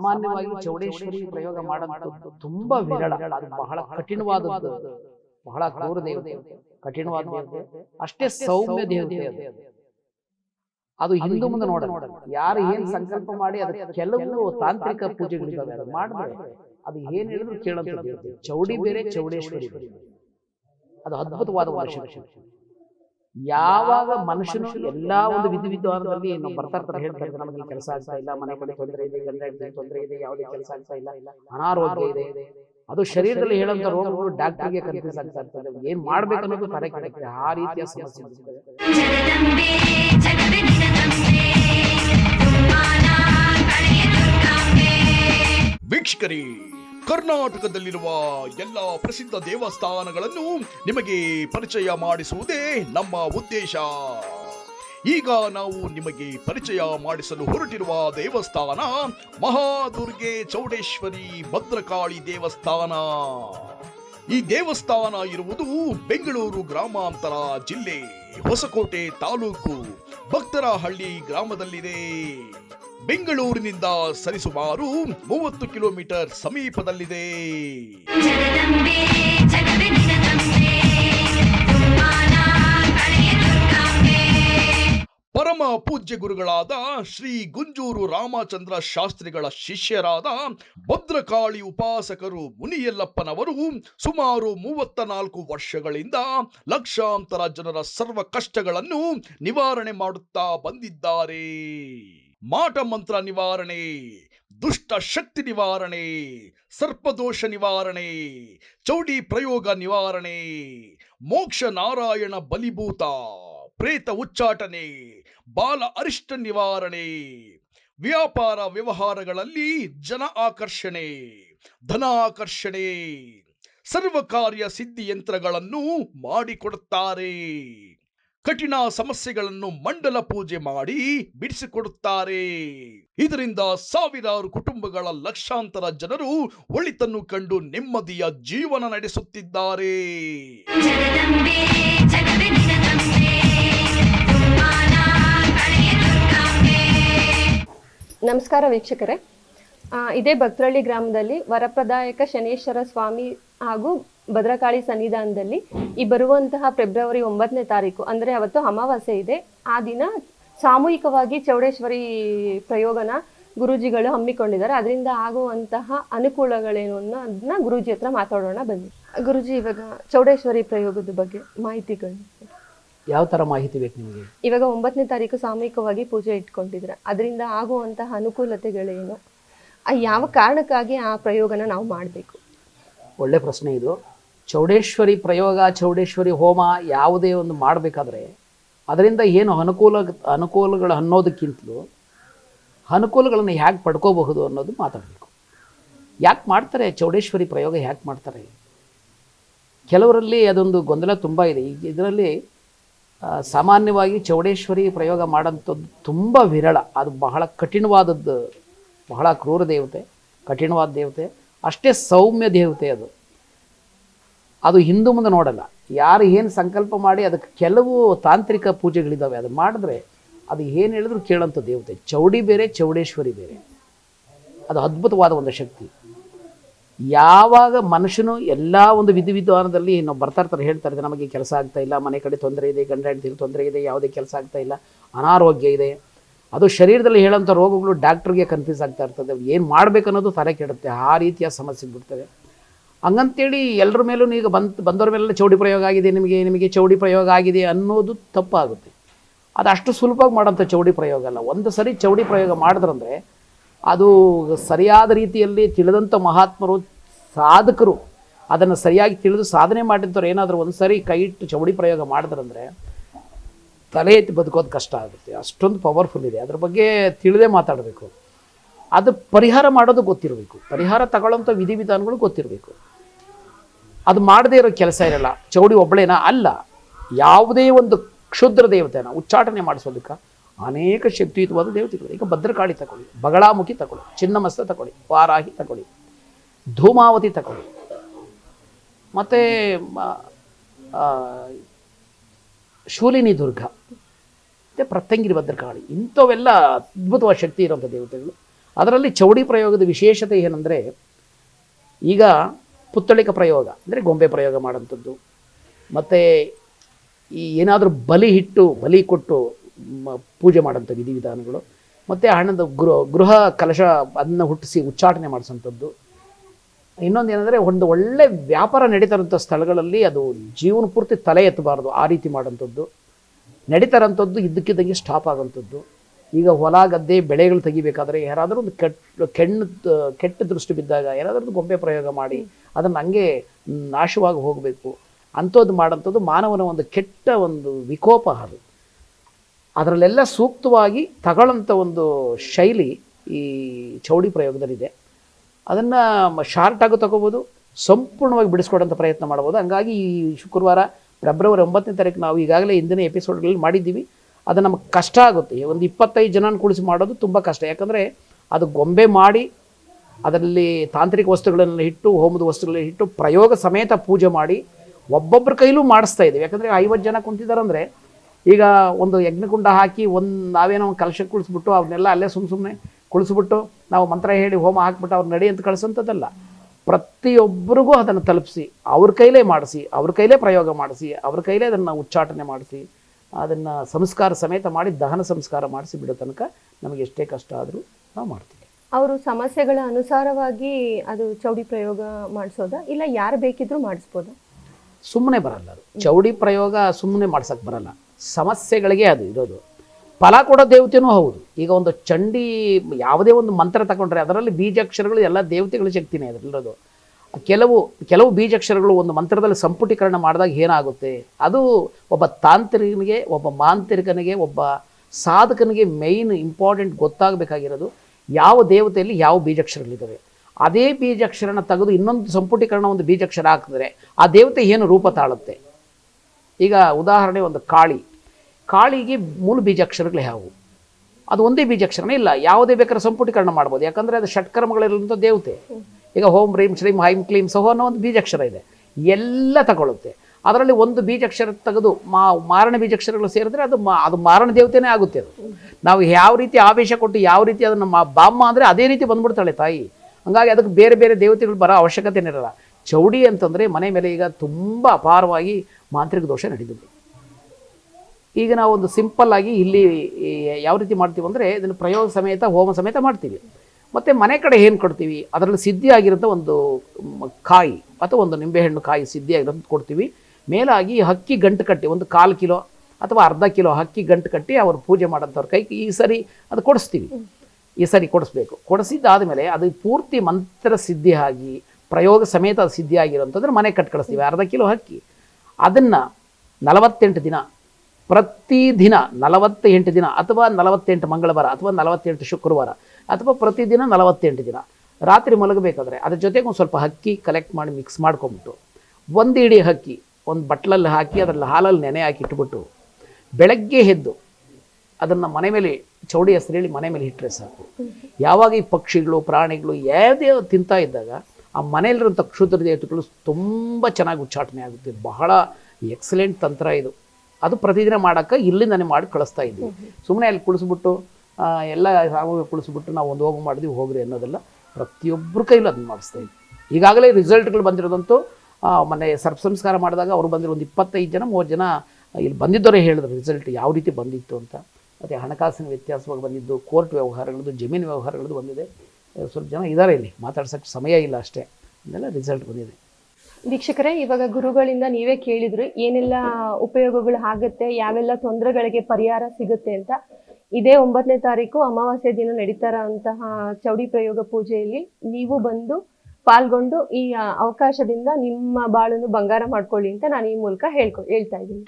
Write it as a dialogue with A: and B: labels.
A: ಸಾಮಾನ್ಯವಾಗಿ ಚೌಡೇಶ್ವರಿ ಪ್ರಯೋಗ ಮಾಡೋದು ತುಂಬಾ ವಿರಳ. ಅದು ಬಹಳ ಕಠಿಣವಾದದ್ದು. ಬಹಳ ಕ್ರೂರ ದೇವತೆ ಕಠಿಣವಾದ ದೇವತೆ. ಅಷ್ಟೇ ಸೌಮ್ಯ ದೇವತೆ ಅದು. ಅದು. ಹಿಂದೂ ಮುಂದೆ ನೋಡ ಯಾರು ಏನ್ ಸಂಕಲ್ಪ ಮಾಡಿ ಅದಕ್ಕೆ ಕೆಲವು ತಾಂತ್ರಿಕ ಪೂಜೆಗಳಿದ್ದಾವೆ. ಅದು ಮಾಡಬೇಡ ಅದು ಏನ್ ಹೇಳಿದ್ರು ಕೇಳಂತ ದೇವತೆ ಚೌಡಿ ಬೇರೆ ಚೌಡೇಶ್ವರಿ ಅದು ಅದ್ಭುತವಾದ ವರ್ಷ ಯಾವಾಗ ಮನುಷ್ಯನು ಎಲ್ಲಾ ಒಂದು ವಿಧಿವಿಧಾನದಲ್ಲಿ ನಾವು ಬರ್ತಾ ಇರ್ತಾರೆ. ಹೇಳ್ತಾರೆ ನಮಗೆ ಕೆಲಸ ಆಗ್ತಾ ಇಲ್ಲ ಮನೆ ಕಡೆ ತೊಂದರೆ ಇದೆ ಗಂಡ ಹೆಂಡತಿ ತೊಂದರೆ ಇದೆ ಯಾವುದೇ ಕೆಲಸ ಆಗ್ತಾ ಇಲ್ಲ. ಅನಾರೋಗ್ಯ ಇದೆ. ಅದು ಶರೀರದಲ್ಲಿ ಹೇಳುವಂತ ರೋಗಗಳು ಡಾಕ್ಟರ್ಗೆ ಕನ್ಫ್ಯೂಸ್ ಆಗ್ತಾ ಇರ್ತದೆ. ಏನ್ ಮಾಡ್ಬೇಕು ಅನ್ನೋದು ತಲೆ ಕೆಡುತ್ತೆ ಆ ರೀತಿಯ ಸಮಸ್ಯೆ
B: ವೀಕ್ಷಕರೇ ಕರ್ನಾಟಕದಲ್ಲಿರುವ ಎಲ್ಲ ಪ್ರಸಿದ್ಧ ದೇವಸ್ಥಾನಗಳನ್ನು ನಿಮಗೆ ಪರಿಚಯ ಮಾಡಿಸುವುದೇ ನಮ್ಮ ಉದ್ದೇಶ. ಈಗ ನಾವು ನಿಮಗೆ ಪರಿಚಯ ಮಾಡಿಸಲು ಹೊರಟಿರುವ ದೇವಸ್ಥಾನ ಮಹಾದುರ್ಗೆ ಚೌಡೇಶ್ವರಿ ಭದ್ರಕಾಳಿ ದೇವಸ್ಥಾನ. ಈ ದೇವಸ್ಥಾನ ಇರುವುದು ಬೆಂಗಳೂರು ಗ್ರಾಮಾಂತರ ಜಿಲ್ಲೆ ಹೊಸಕೋಟೆ ತಾಲೂಕು ಭಕ್ತರಹಳ್ಳಿ ಗ್ರಾಮದಲ್ಲಿದೆ. ಬೆಂಗಳೂರಿನಿಂದ ಸರಿಸುಮಾರು ಮೂವತ್ತು ಕಿಲೋಮೀಟರ್ ಸಮೀಪದಲ್ಲಿದೆ. ಪರಮ ಪೂಜ್ಯ ಗುರುಗಳಾದ ಶ್ರೀ ಗುಂಜೂರು ರಾಮಚಂದ್ರ ಶಾಸ್ತ್ರಿಗಳ ಶಿಷ್ಯರಾದ ಭದ್ರಕಾಳಿ ಉಪಾಸಕರು ಮುನಿಯಲ್ಲಪ್ಪನವರು ಸುಮಾರು ಮೂವತ್ತ ನಾಲ್ಕು ವರ್ಷಗಳಿಂದ ಲಕ್ಷಾಂತರ ಜನರ ಸರ್ವ ಕಷ್ಟಗಳನ್ನು ನಿವಾರಣೆ ಮಾಡುತ್ತಾ ಬಂದಿದ್ದಾರೆ. ಮಾಟ ಮಂತ್ರ ನಿವಾರಣೆ, ದುಷ್ಟ ಶಕ್ತಿ ನಿವಾರಣೆ, ಸರ್ಪದೋಷ ನಿವಾರಣೆ, ಚೌಡಿ ಪ್ರಯೋಗ ನಿವಾರಣೆ, ಮೋಕ್ಷ ನಾರಾಯಣ ಬಲಿಭೂತ ಪ್ರೇತ ಉಚ್ಚಾಟನೆ, ಬಾಲ ಅರಿಷ್ಟ ನಿವಾರಣೆ, ವ್ಯಾಪಾರ ವ್ಯವಹಾರಗಳಲ್ಲಿ ಜನ ಆಕರ್ಷಣೆ ಧನ ಆಕರ್ಷಣೆ ಸರ್ವ ಕಾರ್ಯ ಸಿದ್ಧಿ ಯಂತ್ರಗಳನ್ನು ಮಾಡಿಕೊಡುತ್ತಾರೆ. ಕಠಿಣ ಸಮಸ್ಯೆಗಳನ್ನು ಮಂಡಲ ಪೂಜೆ ಮಾಡಿ ಬಿಡಿಸಿಕೊಡುತ್ತಾರೆ. ಇದರಿಂದ ಸಾವಿರಾರು ಕುಟುಂಬಗಳ ಲಕ್ಷಾಂತರ ಜನರು ಒಳಿತನ್ನು ಕಂಡು ನೆಮ್ಮದಿಯ ಜೀವನ ನಡೆಸುತ್ತಿದ್ದಾರೆ.
C: ನಮಸ್ಕಾರ ವೀಕ್ಷಕರೇ. ಇದೇ ಭಕ್ತರಳ್ಳಿ ಗ್ರಾಮದಲ್ಲಿ ವರಪ್ರದಾಯಕ ಶನೇಶ್ವರ ಸ್ವಾಮಿ ಹಾಗೂ ಭದ್ರಕಾಳಿ ಸನ್ನಿಧಾನದಲ್ಲಿ ಈ ಬರುವಂತಹ ಫೆಬ್ರವರಿ ಒಂಬತ್ತನೇ ತಾರೀಕು, ಅಂದರೆ ಅವತ್ತು ಅಮಾವಾಸ್ಯೆ ಇದೆ. ಆ ದಿನ ಸಾಮೂಹಿಕವಾಗಿ ಚೌಡೇಶ್ವರಿ ಪ್ರಯೋಗನ ಗುರೂಜಿಗಳು ಹಮ್ಮಿಕೊಂಡಿದ್ದಾರೆ. ಅದರಿಂದ ಆಗುವಂತಹ ಅನುಕೂಲಗಳೇನು ಅನ್ನೋದನ್ನ ಗುರೂಜಿ ಹತ್ರ ಮಾತಾಡೋಣ ಬನ್ನಿ. ಗುರುಜಿ, ಇವಾಗ ಚೌಡೇಶ್ವರಿ ಪ್ರಯೋಗದ ಬಗ್ಗೆ ಮಾಹಿತಿಗಳು
A: ಯಾವ ಥರ ಮಾಹಿತಿ ಬೇಕು ನಿಮಗೆ?
C: ಇವಾಗ ಒಂಬತ್ತನೇ ತಾರೀಕು ಸಾಮೂಹಿಕವಾಗಿ ಪೂಜೆ ಇಟ್ಕೊಂಡಿದ್ರೆ. ಅದರಿಂದ ಆಗುವಂತಹ ಅನುಕೂಲತೆಗಳೇನು? ಆ ಯಾವ ಕಾರಣಕ್ಕಾಗಿ ಆ ಪ್ರಯೋಗನ ನಾವು ಮಾಡಬೇಕು?
A: ಒಳ್ಳೆ ಪ್ರಶ್ನೆ ಇದು. ಚೌಡೇಶ್ವರಿ ಪ್ರಯೋಗ ಚೌಡೇಶ್ವರಿ ಹೋಮ ಯಾವುದೇ ಒಂದು ಮಾಡಬೇಕಾದ್ರೆ ಅದರಿಂದ ಏನು ಅನುಕೂಲ ಅನುಕೂಲಗಳು ಅನ್ನೋದಕ್ಕಿಂತಲೂ ಅನುಕೂಲಗಳನ್ನು ಹೇಗೆ ಪಡ್ಕೋಬಹುದು ಅನ್ನೋದು ಮಾತಾಡಬೇಕು. ಯಾಕೆ ಮಾಡ್ತಾರೆ? ಚೌಡೇಶ್ವರಿ ಪ್ರಯೋಗ ಯಾಕೆ ಮಾಡ್ತಾರೆ. ಕೆಲವರಲ್ಲಿ ಅದೊಂದು ಗೊಂದಲ ತುಂಬ ಇದೆ. ಈಗ ಇದರಲ್ಲಿ ಸಾಮಾನ್ಯವಾಗಿ ಚೌಡೇಶ್ವರಿ ಪ್ರಯೋಗ ಮಾಡೋಂಥದ್ದು ತುಂಬ ವಿರಳ. ಅದು ಬಹಳ ಕಠಿಣವಾದದ್ದು. ಬಹಳ ಕ್ರೂರ ದೇವತೆ, ಕಠಿಣವಾದ ದೇವತೆ, ಅಷ್ಟೇ ಸೌಮ್ಯ ದೇವತೆ ಅದು. ಅದು ಹಿಂದೂ ಮುಂದೆ ನೋಡಲ್ಲ. ಯಾರು ಏನು ಸಂಕಲ್ಪ ಮಾಡಿ ಅದಕ್ಕೆ ಕೆಲವು ತಾಂತ್ರಿಕ ಪೂಜೆಗಳಿದ್ದಾವೆ ಅದು ಮಾಡಿದ್ರೆ ಅದು ಏನು ಹೇಳಿದ್ರು ಕೇಳೋಂಥ ದೇವತೆ. ಚೌಡಿ ಬೇರೆ, ಚೌಡೇಶ್ವರಿ ಬೇರೆ. ಅದು ಅದ್ಭುತವಾದ ಒಂದು ಶಕ್ತಿ. ಯಾವಾಗ ಮನುಷ್ಯನು ಎಲ್ಲ ಒಂದು ವಿಧಿವಿಧಾನದಲ್ಲಿ ನಾವು ಬರ್ತಾ ಇರ್ತಾರೆ ಹೇಳ್ತಾರೆ ನಮಗೆ ಕೆಲಸ ಆಗ್ತಾ ಇಲ್ಲ, ಮನೆ ಕಡೆ ತೊಂದರೆ ಇದೆ, ಗಂಡ ಹೆಂಡತಿಗೆ ತೊಂದರೆ ಇದೆ, ಯಾವುದೇ ಕೆಲಸ ಆಗ್ತಾ ಇಲ್ಲ, ಅನಾರೋಗ್ಯ ಇದೆ. ಅದು ಶರೀರದಲ್ಲಿ ಹೇಳೋಂಥ ರೋಗಗಳು ಡಾಕ್ಟ್ರಿಗೆ ಕನ್ಫ್ಯೂಸ್ ಆಗ್ತಾ ಇರ್ತದೆ. ಏನು ಮಾಡ್ಬೇಕು ಅನ್ನೋದು ತಲೆ ಕೆಡುತ್ತೆ, ಆ ರೀತಿಯ ಸಮಸ್ಯೆ ಬಿಡ್ತವೆ ಹಂಗಂತೇಳಿ ಎಲ್ಲರ ಮೇಲೂ ಈಗ ಬಂದು ಬಂದವ್ರ ಮೇಲೆಲ್ಲ ಚೌಡಿ ಪ್ರಯೋಗ ಆಗಿದೆ, ನಿಮಗೆ ನಿಮಗೆ ಚೌಡಿ ಪ್ರಯೋಗ ಆಗಿದೆ ಅನ್ನೋದು ತಪ್ಪಾಗುತ್ತೆ. ಅದು ಅಷ್ಟು ಸುಲಭವಾಗಿ ಮಾಡೋಂಥ ಚೌಡಿ ಪ್ರಯೋಗ ಅಲ್ಲ. ಒಂದು ಸರಿ ಚೌಡಿ ಪ್ರಯೋಗ ಮಾಡಿದ್ರಂದ್ರೆ ಅದು ಸರಿಯಾದ ರೀತಿಯಲ್ಲಿ ತಿಳಿದಂಥ ಮಹಾತ್ಮರು, ಸಾಧಕರು ಅದನ್ನು ಸರಿಯಾಗಿ ತಿಳಿದು ಸಾಧನೆ ಮಾಡಿದ್ದವ್ರು ಏನಾದರೂ ಒಂದು ಸರಿ ಕೈ ಇಟ್ಟು ಚೌಡಿ ಪ್ರಯೋಗ ಮಾಡಿದ್ರಂದರೆ ತಲೆ ಎತ್ತಿ ಬದುಕೋದು ಕಷ್ಟ ಆಗುತ್ತೆ. ಅಷ್ಟೊಂದು ಪವರ್ಫುಲ್ ಇದೆ. ಅದ್ರ ಬಗ್ಗೆ ತಿಳಿದೇ ಮಾತಾಡಬೇಕು. ಅದು ಪರಿಹಾರ ಮಾಡೋದು ಗೊತ್ತಿರಬೇಕು. ಪರಿಹಾರ ತಗೊಳ್ಳೋಂಥ ವಿಧಿವಿಧಾನಗಳು ಗೊತ್ತಿರಬೇಕು. ಅದು ಮಾಡದೇ ಇರೋ ಕೆಲಸ ಇರಲ್ಲ. ಚೌಡಿ ಒಬ್ಬಳೇನ ಅಲ್ಲ. ಯಾವುದೇ ಒಂದು ಕ್ಷುದ್ರ ದೇವತೆನ ಉಚ್ಚಾಟನೆ ಮಾಡಿಸೋದಕ್ಕೆ ಅನೇಕ ಶಕ್ತಿಯುತವಾದ ದೇವತೆಗಳು. ಈಗ ಭದ್ರಕಾಳಿ ತಗೊಳ್ಳಿ, ಬಗಳಾಮುಖಿ ತಗೊಳ್ಳಿ, ಚಿನ್ನಮಸ್ತ ತಗೊಳ್ಳಿ, ವಾರಾಹಿ ತಗೊಳ್ಳಿ, ಧೂಮಾವತಿ ತಗೊಳ್ಳಿ. ಮತ್ತು ಶೂಲಿನಿ ದುರ್ಗ. ಮತ್ತು ಪ್ರತ್ಯಂಗಿರಿ ಭದ್ರಕಾಳಿ. ಇಂಥವೆಲ್ಲ ಅದ್ಭುತವಾದ ಶಕ್ತಿ ಇರುವಂಥ ದೇವತೆಗಳು. ಅದರಲ್ಲಿ ಚೌಡಿ ಪ್ರಯೋಗದ ವಿಶೇಷತೆ ಏನಂದರೆ, ಈಗ ಪುತ್ತಳಿಕ ಪ್ರಯೋಗ, ಅಂದರೆ ಗೊಂಬೆ ಪ್ರಯೋಗ ಮಾಡೋಂಥದ್ದು ಮತ್ತು ಈ ಏನಾದರೂ ಬಲಿ ಹಿಟ್ಟು, ಬಲಿ ಕೊಟ್ಟು ಪೂಜೆ ಮಾಡೋಂಥ ವಿಧಿವಿಧಾನಗಳು. ಮತ್ತು ಹಣದ ಗೃಹ ಗೃಹ ಕಲಶ ಅದನ್ನ ಹುಟ್ಟಿಸಿ ಉಚ್ಚಾಟನೆ ಮಾಡಿಸೋಂಥದ್ದು ಇನ್ನೊಂದು ಏನಂದರೆ ಒಂದು ಒಳ್ಳೆ ವ್ಯಾಪಾರ ನಡೀತಾರಂಥ ಸ್ಥಳಗಳಲ್ಲಿ ಅದು ಜೀವನ ಪೂರ್ತಿ ತಲೆ ಎತ್ತಬಾರ್ದು ಆ ರೀತಿ ಮಾಡೋಂಥದ್ದು ನಡೀತಾರಂಥದ್ದು ಇದ್ದಕ್ಕಿದ್ದಂಗೆ ಸ್ಟಾಪ್ ಆಗೋಂಥದ್ದು ಈಗ ಹೊಲ, ಗದ್ದೆ, ಬೆಳೆಗಳು ತೆಗಿಬೇಕಾದ್ರೆ ಯಾರಾದರೂ ಒಂದು ಕೆಟ್ಟ ಕೆಣ್ಣು ಕೆಟ್ಟ ದೃಷ್ಟಿ ಬಿದ್ದಾಗ ಯಾರಾದರೂ ಗೊಂಬೆ ಪ್ರಯೋಗ ಮಾಡಿ ಅದನ್ನು ಹಂಗೆ ನಾಶವಾಗಿ ಹೋಗಬೇಕು. ಅಂಥದ್ದು ಮಾಡೋಂಥದ್ದು ಮಾನವನ ಒಂದು ಕೆಟ್ಟ ಒಂದು ವಿಕೋಪ ಅದು. ಅದರಲ್ಲೆಲ್ಲ ಸೂಕ್ತವಾಗಿ ತಗೊಳ್ಳೋಂಥ ಒಂದು ಶೈಲಿ ಈ ಚೌಡಿ ಪ್ರಯೋಗದಲ್ಲಿದೆ. ಅದನ್ನು ಶಾರ್ಟಾಗೂ ತಗೋಬೋದು, ಸಂಪೂರ್ಣವಾಗಿ ಬಿಡಿಸ್ಕೊಡೋಂಥ ಪ್ರಯತ್ನ ಮಾಡ್ಬೋದು. ಹಂಗಾಗಿ ಈ ಶುಕ್ರವಾರ, ಫೆಬ್ರವರಿ ಒಂಬತ್ತನೇ ತಾರೀಕು ನಾವು ಈಗಾಗಲೇ ಹಿಂದಿನ ಎಪಿಸೋಡ್ಗಳಲ್ಲಿ ಮಾಡಿದ್ದೀವಿ. ಅದು ನಮಗೆ ಕಷ್ಟ ಆಗುತ್ತೆ. ಒಂದು ಇಪ್ಪತ್ತೈದು ಜನನ ಕುಳಿಸಿ ಮಾಡೋದು ತುಂಬ ಕಷ್ಟ. ಯಾಕಂದರೆ ಅದು ಗೊಂಬೆ ಮಾಡಿ, ಅದರಲ್ಲಿ ತಾಂತ್ರಿಕ ವಸ್ತುಗಳನ್ನು ಇಟ್ಟು, ಹೋಮದ ವಸ್ತುಗಳನ್ನು ಇಟ್ಟು ಪ್ರಯೋಗ ಸಮೇತ ಪೂಜೆ ಮಾಡಿ ಒಬ್ಬೊಬ್ಬರ ಕೈಲೂ ಮಾಡಿಸ್ತಾ ಇದ್ದೀವಿ. ಯಾಕಂದರೆ ಐವತ್ತು ಜನ ಕುಂತಿದ್ದಾರಂದರೆ ಈಗ ಒಂದು ಯಜ್ಞಕುಂಡ ಹಾಕಿ ಒಂದು ನಾವೇನೋ ಒಂದು ಕಲಶ ಕುಳಿಸ್ಬಿಟ್ಟು ಅವ್ರನ್ನೆಲ್ಲ ಅಲ್ಲೇ ಸುಮ್ಮ ಸುಮ್ಮನೆ ಕುಳಿಸ್ಬಿಟ್ಟು ನಾವು ಮಂತ್ರ ಹೇಳಿ ಹೋಮ ಹಾಕ್ಬಿಟ್ಟು ಅವ್ರು ನಡಿ ಅಂತ ಕಳಿಸೋಂಥದ್ದಲ್ಲ ಪ್ರತಿಯೊಬ್ಬರಿಗೂ ಅದನ್ನು ತಲುಪಿಸಿ ಅವ್ರ ಕೈಲೇ ಮಾಡಿಸಿ ಅವ್ರ ಕೈಲೇ ಪ್ರಯೋಗ ಮಾಡಿಸಿ ಅವ್ರ ಕೈಲೇ ಅದನ್ನು ಉಚ್ಚಾಟನೆ ಮಾಡಿಸಿ ಅದನ್ನು ಸಂಸ್ಕಾರ ಸಮೇತ ಮಾಡಿ ದಹನ ಸಂಸ್ಕಾರ ಮಾಡಿಸಿ ಬಿಡೋ ತನಕ ನಮಗೆ ಎಷ್ಟೇ ಕಷ್ಟ ಆದರೂ ನಾವು ಮಾಡ್ತೀವಿ.
C: ಅವರು ಸಮಸ್ಯೆಗಳ ಅನುಸಾರವಾಗಿ ಅದು ಚೌಡಿ ಪ್ರಯೋಗ ಮಾಡಿಸೋದ? ಇಲ್ಲ ಯಾರು ಬೇಕಿದ್ರೂ ಮಾಡಿಸ್ಬೋದಾ?
A: ಸುಮ್ಮನೆ ಬರಲ್ಲ ಅದು. ಚೌಡಿ ಪ್ರಯೋಗ ಸುಮ್ಮನೆ ಮಾಡ್ಸಕ್ಕೆ ಬರಲ್ಲ. ಸಮಸ್ಯೆಗಳಿಗೆ ಅದು ಇರೋದು. ಫಲ ಕೊಡೋ ದೇವತೆನೂ ಹೌದು. ಈಗ ಒಂದು ಚಂಡಿ ಯಾವುದೇ ಒಂದು ಮಂತ್ರ ತಗೊಂಡ್ರೆ ಅದರಲ್ಲಿ ಬೀಜಾಕ್ಷರಗಳು ಎಲ್ಲ ದೇವತೆಗಳ ಶಕ್ತಿನೇ ಅದರಲ್ಲಿರೋದು. ಕೆಲವು ಕೆಲವು ಬೀಜಾಕ್ಷರಗಳು ಒಂದು ಮಂತ್ರದಲ್ಲಿ ಸಂಪುಟೀಕರಣ ಮಾಡಿದಾಗ ಏನಾಗುತ್ತೆ? ಅದು ಒಬ್ಬ ತಾಂತ್ರಿಕನಿಗೆ, ಒಬ್ಬ ಮಾಂತ್ರಿಕನಿಗೆ, ಒಬ್ಬ ಸಾಧಕನಿಗೆ ಮೇಯ್ನ್ ಇಂಪಾರ್ಟೆಂಟ್ ಗೊತ್ತಾಗಬೇಕಾಗಿರೋದು ಯಾವ ದೇವತೆಯಲ್ಲಿ ಯಾವ ಬೀಜಾಕ್ಷರಗಳಿದ್ದಾವೆ. ಅದೇ ಬೀಜಾಕ್ಷರನ ತೆಗೆದು ಇನ್ನೊಂದು ಸಂಪುಟೀಕರಣ ಒಂದು ಬೀಜಾಕ್ಷರ ಹಾಕಿದ್ರೆ ಆ ದೇವತೆ ಏನು ರೂಪ ತಾಳುತ್ತೆ? ಈಗ ಉದಾಹರಣೆ ಒಂದು ಕಾಳಿ. ಕಾಳಿಗೆ ಮೂಲ ಬೀಜಾಕ್ಷರಗಳು ಯಾವುವು? ಅದು ಒಂದೇ ಬೀಜಾಕ್ಷರನೇ ಇಲ್ಲ. ಯಾವುದೇ ಬೇಕಾದ್ರೆ ಸಂಪುಟೀಕರಣ ಮಾಡ್ಬೋದು. ಯಾಕಂದರೆ ಅದು ಷಟ್ಕರ್ಮಗಳಿರುವಂಥ ದೇವತೆ. ಈಗ ಹೋಮ್ ರೀಂ ಶ್ರೀಂ ಹೈಂ ಕ್ಲೀಂ ಸಹ ಅನ್ನೋ ಒಂದು ಬೀಜಾಕ್ಷರ ಇದೆ. ಎಲ್ಲ ತಗೊಳ್ಳುತ್ತೆ ಅದರಲ್ಲಿ ಒಂದು ಬೀಜಾಕ್ಷರ ತೆಗೆದು ಮಾ, ಮಾರಣ ಬೀಜಾಕ್ಷರಗಳು ಸೇರಿದ್ರೆ ಅದು ಮಾ, ಅದು ಮಾರಣ ದೇವತೆನೇ ಆಗುತ್ತೆ ಅದು. ನಾವು ಯಾವ ರೀತಿ ಆವೇಶ ಕೊಟ್ಟು ಯಾವ ರೀತಿ ಅದನ್ನು ಮಾ, ಬಾಮ್ಮ ಅಂದರೆ ಅದೇ ರೀತಿ ಬಂದ್ಬಿಡ್ತಾಳೆ ತಾಯಿ. ಹಂಗಾಗಿ ಅದಕ್ಕೆ ಬೇರೆ ಬೇರೆ ದೇವತೆಗಳು ಬರೋ ಅವಶ್ಯಕತೆ ಇರಲ್ಲ. ಚೌಡಿ ಅಂತಂದರೆ ಮನೆ ಮೇಲೆ ಈಗ ತುಂಬ ಅಪಾರವಾಗಿ ಮಾಂತ್ರಿಕ ದೋಷ ನಡೀತದೆ. ಈಗ ನಾವು ಒಂದು ಸಿಂಪಲ್ ಆಗಿ ಇಲ್ಲಿ ಯಾವ ರೀತಿ ಮಾಡ್ತೀವಿ ಅಂದರೆ ಇದನ್ನು ಪ್ರಯೋಗ ಸಮೇತ, ಹೋಮ ಸಮೇತ ಮಾಡ್ತೀವಿ. ಮತ್ತು ಮನೆ ಕಡೆ ಏನು ಕೊಡ್ತೀವಿ? ಅದರಲ್ಲಿ ಸಿದ್ಧಿ ಆಗಿರೋಂಥ ಒಂದು ಕಾಯಿ ಅಥವಾ ಒಂದು ನಿಂಬೆಹಣ್ಣು ಕಾಯಿ ಸಿದ್ಧಿ ಆಗಿರೋದು ಕೊಡ್ತೀವಿ. ಮೇಲಾಗಿ ಹಕ್ಕಿ ಗಂಟು ಕಟ್ಟಿ, ಒಂದು ಕಾಲು ಕಿಲೋ ಅಥವಾ ಅರ್ಧ ಕಿಲೋ ಹಕ್ಕಿ ಗಂಟು ಕಟ್ಟಿ ಅವರು ಪೂಜೆ ಮಾಡೋಂಥವ್ರ ಕೈ, ಈ ಸರಿ ಅದು ಕೊಡಿಸ್ತೀವಿ. ಈ ಸರಿ ಕೊಡಿಸ್ಬೇಕು. ಕೊಡಿಸಿದ್ದಾದಮೇಲೆ ಅದು ಪೂರ್ತಿ ಮಂತ್ರ ಸಿದ್ಧಿ ಆಗಿ ಪ್ರಯೋಗ ಸಮೇತ ಅದು ಸಿದ್ಧಿ ಆಗಿರೋಂಥದ್ರೆ ಮನೆ ಕಟ್ ಕಳಿಸ್ತೀವಿ, ಅರ್ಧ ಕಿಲೋ ಹಕ್ಕಿ. ಅದನ್ನು ನಲವತ್ತೆಂಟು ದಿನ ಪ್ರತಿದಿನ ನಲವತ್ತ ಎಂಟು ದಿನ ಅಥವಾ ನಲವತ್ತೆಂಟು ಮಂಗಳವಾರ ಅಥವಾ ನಲವತ್ತೆಂಟು ಶುಕ್ರವಾರ ಅಥವಾ ಪ್ರತಿದಿನ ನಲವತ್ತೆಂಟು ದಿನ. ರಾತ್ರಿ ಮಲಗಬೇಕಾದ್ರೆ ಅದ್ರ ಜೊತೆಗೆ ಒಂದು ಸ್ವಲ್ಪ ಹಕ್ಕಿ ಕಲೆಕ್ಟ್ ಮಾಡಿ ಮಿಕ್ಸ್ ಮಾಡ್ಕೊಂಬಿಟ್ಟು ಒಂದು ಇಡೀ ಹಕ್ಕಿ, ಒಂದು ಬಟ್ಲಲ್ಲಿ ಹಾಕಿ, ಅದರಲ್ಲಿ ಹಾಲಲ್ಲಿ ನೆನೆ ಹಾಕಿ ಇಟ್ಬಿಟ್ಟು ಬೆಳಗ್ಗೆ ಎದ್ದು ಅದನ್ನು ಮನೆ ಮೇಲೆ, ಚೌಡಿ ಹೆಸರು ಹೇಳಿ ಮನೆ ಮೇಲೆ ಇಟ್ಟರೆ ಸಾಕು. ಯಾವಾಗ ಈ ಪಕ್ಷಿಗಳು, ಪ್ರಾಣಿಗಳು ಯಾವುದೇ ತಿಂತಾ ಇದ್ದಾಗ ಆ ಮನೆಯಲ್ಲಿರುವಂಥ ಕ್ಷುದ್ರ ದೇವತೆಗಳು ತುಂಬ ಚೆನ್ನಾಗಿ ಉಚ್ಚಾಟನೆ ಆಗುತ್ತೆ. ಬಹಳ ಎಕ್ಸಲೆಂಟ್ ತಂತ್ರ ಇದು. ಅದು ಪ್ರತಿದಿನ ಮಾಡೋಕ್ಕೆ ನಾನು ಮಾಡಿ ಕಳಿಸ್ತಾ ಇದ್ದೀವಿ. ಸುಮ್ಮನೆ ಅಲ್ಲಿ ಕುಳಿಸ್ಬಿಟ್ಟು ಎಲ್ಲ ಸಾಮಗ್ರಿ ಕುಳಿಸ್ಬಿಟ್ಟು ನಾವು ಒಂದು ಹೋಗಿ ಮಾಡಿದ್ವಿ ಹೋಗ್ರಿ ಅನ್ನೋದೆಲ್ಲ ಪ್ರತಿಯೊಬ್ಬರ ಕೈಲೂ ಅದನ್ನ ಮಾಡಿಸ್ತಾ ಇದ್ವಿ. ಈಗಾಗಲೇ ರಿಸಲ್ಟ್ಗಳು ಬಂದಿರೋದಂತೂ ಮೊನ್ನೆ ಸರ್ಪಸಂಸ್ಕಾರ ಮಾಡಿದಾಗ ಅವ್ರು ಬಂದಿರೋ ಒಂದು ಇಪ್ಪತ್ತೈದು ಜನ ಮೂವತ್ತು ಜನ ಇಲ್ಲಿ ಬಂದಿದ್ದವರೇ ಹೇಳಿದ್ರು ರಿಸಲ್ಟ್ ಯಾವ ರೀತಿ ಬಂದಿತ್ತು ಅಂತ. ಮತ್ತು ಹಣಕಾಸಿನ ವ್ಯತ್ಯಾಸವಾಗಿ ಬಂದಿದ್ದು ಕೋರ್ಟ್ ವ್ಯವಹಾರಗಳದ್ದು ಜಮೀನು ವ್ಯವಹಾರಗಳದ್ದು ಬಂದಿದೆ. ಸ್ವಲ್ಪ ಜನ ಇದ್ದಾರೆ ಇಲ್ಲಿ ಮಾತಾಡ್ಸೋಕ್ಕೆ ಸಮಯ ಇಲ್ಲ ಅಷ್ಟೇ. ಅಂದೆಲ್ಲ ರಿಸಲ್ಟ್ ಬಂದಿದೆ.
C: ವೀಕ್ಷಕರೇ, ಇವಾಗ ಗುರುಗಳಿಂದ ನೀವೇ ಕೇಳಿದ್ರು, ಏನೆಲ್ಲ ಉಪಯೋಗಗಳು ಆಗುತ್ತೆ, ಯಾವೆಲ್ಲ ತೊಂದರೆಗಳಿಗೆ ಪರಿಹಾರ ಸಿಗುತ್ತೆ ಅಂತ. ಇದೇ ಒಂಬತ್ತನೇ ತಾರೀಕು ಅಮಾವಾಸ್ಯೆ ದಿನ ನಡೀತಾ ಅಂತಹ ಚೌಡಿ ಪ್ರಯೋಗ ಪೂಜೆಯಲ್ಲಿ ನೀವು ಬಂದು ಪಾಲ್ಗೊಂಡು ಈ ಅವಕಾಶದಿಂದ ನಿಮ್ಮ ಬಾಳನ್ನು ಬಂಗಾರ ಮಾಡ್ಕೊಳ್ಳಿ ಅಂತ ನಾನು ಈ ಮೂಲಕ ಹೇಳ್ಕೊ, ಹೇಳ್ತಾ ಇದ್ದೀನಿ.